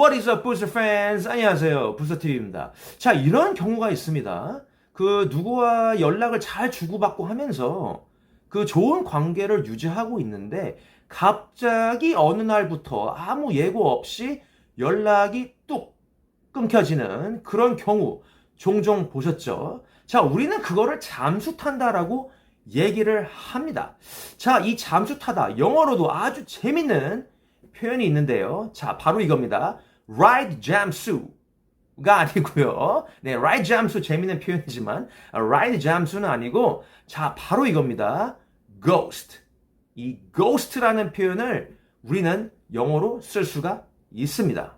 What is up, Booster fans? 안녕하세요, 부스TV입니다. 자, 이런 경우가 있습니다. 그 누구와 연락을 잘 주고받고 하면서 그 좋은 관계를 유지하고 있는데 갑자기 어느 날부터 아무 예고 없이 연락이 뚝 끊겨지는 그런 경우 종종 보셨죠? 자, 우리는 그거를 잠수 탄다라고 얘기를 합니다. 자, 이 잠수 타다 영어로도 아주 재밌는 표현이 있는데요. 자, 바로 이겁니다. Ride jam수가 아니고요. 네, ride jam수 재밌는 표현이지만 ride jam수는 아니고 자, 바로 이겁니다. ghost. 이 ghost라는 표현을 우리는 영어로 쓸 수가 있습니다.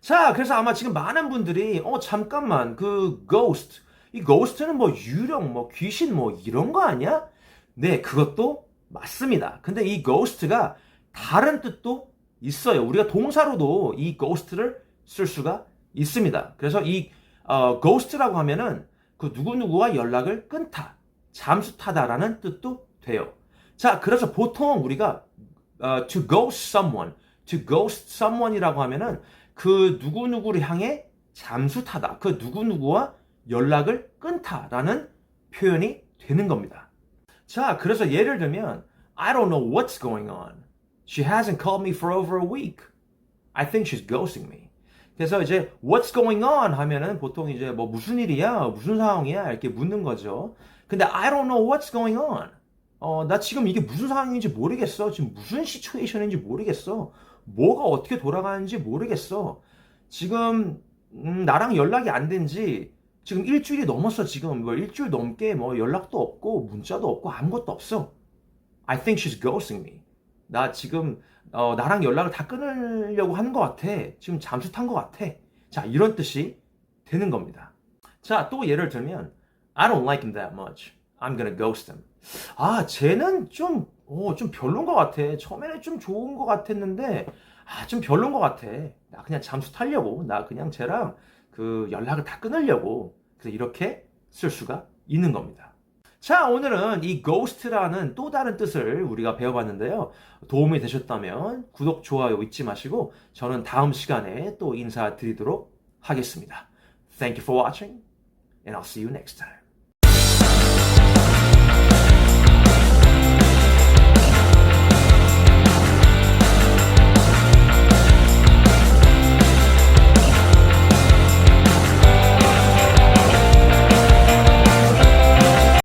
자, 그래서 아마 지금 많은 분들이 어 잠깐만 그 ghost 이 ghost는 뭐 유령 뭐 귀신 뭐 이런 거 아니야? 네, 그것도 맞습니다. 근데 이 ghost가 다른 뜻도 있어요. 우리가 동사로도 이 ghost를 쓸 수가 있습니다. 그래서 이 어, ghost라고 하면은 그 누구누구와 연락을 끊다, 잠수 타다라는 뜻도 돼요. 자, 그래서 보통 우리가 어, to ghost someone, to ghost someone이라고 하면은 그 누구누구를 향해 잠수 타다, 그 누구누구와 연락을 끊다라는 표현이 되는 겁니다. 자, 그래서 예를 들면 I don't know what's going on. She hasn't called me for over a week. I think she's ghosting me. 그래서 이제 what's going on 하면은 보통 이제 뭐 무슨 일이야, 무슨 상황이야 이렇게 묻는 거죠. 근데 I don't know what's going on. 어, 나 지금 이게 무슨 상황인지 모르겠어. 지금 무슨 시츄에이션인지 모르겠어. 뭐가 어떻게 돌아가는지 모르겠어. 지금 음, 나랑 연락이 안 된 지 지금 일주일이 넘었어. 지금 뭐 일주일 넘게 뭐 연락도 없고 문자도 없고 아무것도 없어. I think she's ghosting me. 나 지금 어, 나랑 연락을 다 끊으려고 하는 것 같아. 지금 잠수 탄 것 같아. 자, 이런 뜻이 되는 겁니다. 자, 또 예를 들면 I don't like him that much. I'm gonna ghost him. 아, 쟤는 좀, 어, 좀 별론 것 같아. 처음에는 좀 좋은 것 같았는데, 아, 좀 별론 것 같아. 나 그냥 잠수 타려고. 나 그냥 쟤랑 그 연락을 다 끊으려고. 그래서 이렇게 쓸 수가 있는 겁니다. 자, 오늘은 이 ghost라는 또 다른 뜻을 우리가 배워봤는데요. 도움이 되셨다면 구독, 좋아요 잊지 마시고 저는 다음 시간에 또 인사드리도록 하겠습니다. Thank you for watching and I'll see you next time.